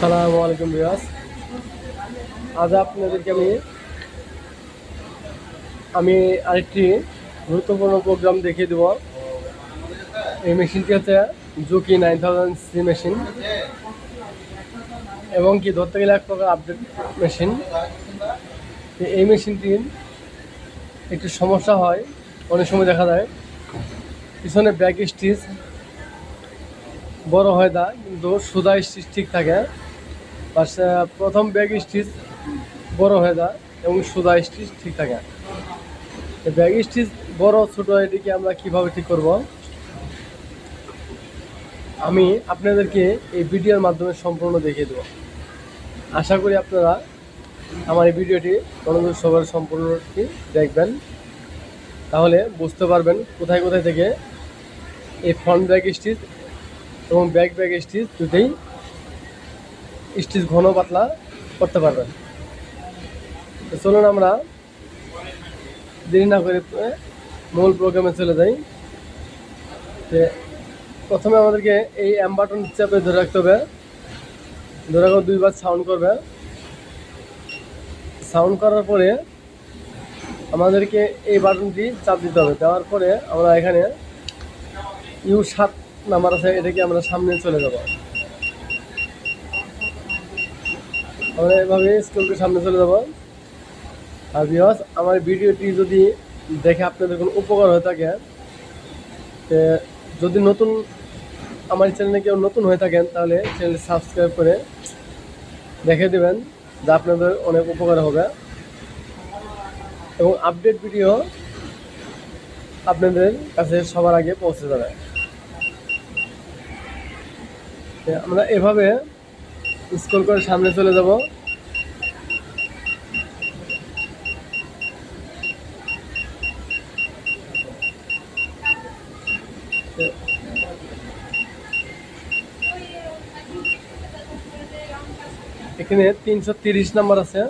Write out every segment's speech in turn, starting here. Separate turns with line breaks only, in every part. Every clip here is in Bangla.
সালামু আলাইকুম বিয়াস আজ আপনাদেরকে আমি আমি আরেকটি গুরুত্বপূর্ণ প্রোগ্রাম দেখিয়ে দেব। এই মেশিনটি হচ্ছে Juki nine thousand C machine এবং কি ধরতে গেলে এক প্রকার আপডেট মেশিন এই মেশিনটির একটু সমস্যা হয়, অনেক সময় দেখা যায়। পিছনে ব্যাক স্টিচ বড় হয় না, কিন্তু সুদা স্টিচ ঠিক থাকে। প্রথম ব্যাগ স্টিচ বড় হয়ে যায় এবং সুদা স্টিচ ঠিক থাকে। ব্যাগ স্টিচ বড় ছোট, এটিকে আমরা কীভাবে ঠিক করব? আমি আপনাদেরকে এই ভিডিওর মাধ্যমে সম্পূর্ণ দেখিয়ে দেবো। আশা করি আপনারা আমার এই ভিডিওটি মনোযোগ সবার সম্পূর্ণটি দেখবেন। তাহলে বুঝতে পারবেন কোথায় কোথায় থেকে এই ফ্রন্ট ব্যাগ স্টিচ এবং ব্যাক ব্যাগ স্টিচ দুটোই স্টিচ ঘন পাতলা করতে পারবেন। তো চলুন আমরা দেরি না করে মূল প্রোগ্রামে চলে যাই। যে প্রথমে আমাদেরকে এই অ্যাম বাটন চাপে ধরে রাখতে হবে। ধরে রাখো দুইবার সাউন্ড করবে। সাউন্ড করার পরে আমাদেরকে এই বাটনটি চাপ দিতে হবে। দেওয়ার পরে আমরা এখানে ইউ সাত নাম্বার আছে, এটাকে আমরা সামনে চলে যাব। আমরা এভাবে স্কুলকে সামনে চলে যাব। আর বিহস আমার ভিডিওটি যদি দেখে আপনাদের কোনো উপকার হয়ে থাকে যদি নতুন আমার চ্যানেলে কেউ নতুন হয়ে থাকেন, তাহলে চ্যানেল সাবস্ক্রাইব করে দেখে দেবেন, যা আপনাদের অনেক উপকার হবে। এবং আপডেট ভিডিও আপনাদের কাছে সবার আগে পৌঁছে যাবে। আমরা এভাবে স্কুল করে সামনে চলে যাব। এখানে তিনশো তিরিশ নাম্বার আছে।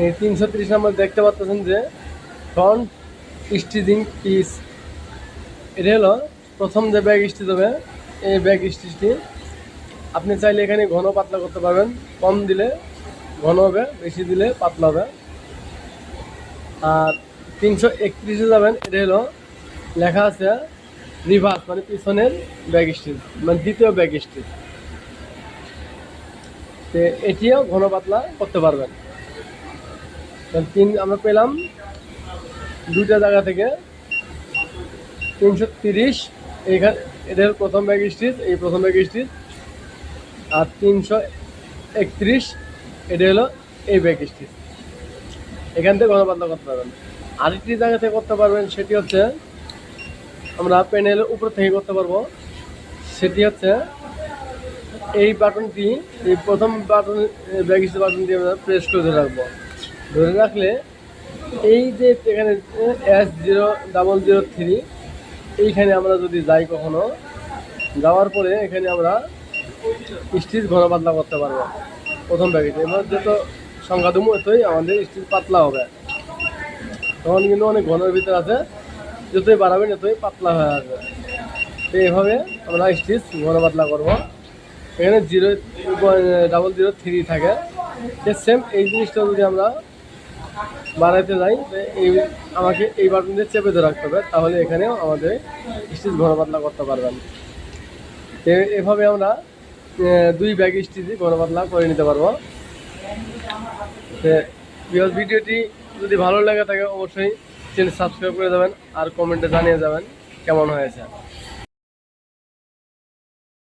এই তিনশো তিরিশ নাম্বার দেখতে পাচ্ছেন যে ফ্রন্ট স্টিচিং পিস এটা হলো প্রথম যে ব্যাগ স্টিচ হবে, এই ব্যাগ স্টিচটি আপনি চাইলে এখানে ঘন পাতলা করতে পারবেন। কম দিলে ঘন হবে, বেশি দিলে পাতলা হবে। আর তিনশো একত্রিশে যাবেন, এটা হলো লেখা আছে রিভার্স মানে পিছনের ব্যাগ স্টিচ মানে দ্বিতীয় ব্যাগ স্টিচ তো এটিও ঘন পাতলা করতে পারবেন। তিন, আমরা পেলাম দুইটা জায়গা থেকে তিনশো তিরিশ। এইখানে এটা প্রথম ব্যাগ স্টিচ এই প্রথম ব্যাগ স্টিচ আর তিনশো একত্রিশ, এটা হলো এই ব্যাগ স্টিচ এখান থেকে পাতলা করতে পারবেন। আরেকটি জায়গা থেকে করতে পারবেন, সেটি হচ্ছে আমরা প্যানেলের উপর থেকে করতে পারব। সেটি হচ্ছে এই বাটনটি এই প্রথম বাটন ব্যাগ স্টিচ বাটনটি আমরা প্রেস করে ধরে রাখব। ধরে রাখলে এই যে এখানে S zero double zero three এইখানে আমরা যদি যাই কখনো, যাওয়ার পরে এখানে আমরা স্টিচ ঘন পাতলা করতে পারব। প্রথম প্যাকেটে এবার যত সংখ্যা দেবো এতই আমাদের স্টিচ পাতলা হবে। তখন কিন্তু অনেক ঘনের ভিতরে আছে, যতই বাড়াবেন এতই পাতলা হয়ে আসবে। তো এইভাবে আমরা স্টিচ ঘন পাতলা করব। এখানে জিরো ডাবল জিরো থ্রি থাকে। সেম এই জিনিসটা যদি আমরা বানাইতে যাই এই আমাকে এই বাটন দিয়ে চেপে ধরে রাখতে হবে, তাহলে এখানেও আমাদের স্টিচ ঘন পাতলা করতে পারবেন। এভাবে আমরা দুই ব্যাগ স্টিজি গরম পাতলা করে নিতে পারব। বিকজ ভিডিওটি যদি ভালো লাগে থাকে, অবশ্যই চ্যানেল সাবস্ক্রাইব করে দেবেন আর কমেন্টে জানিয়ে যাবেন কেমন হয়েছে।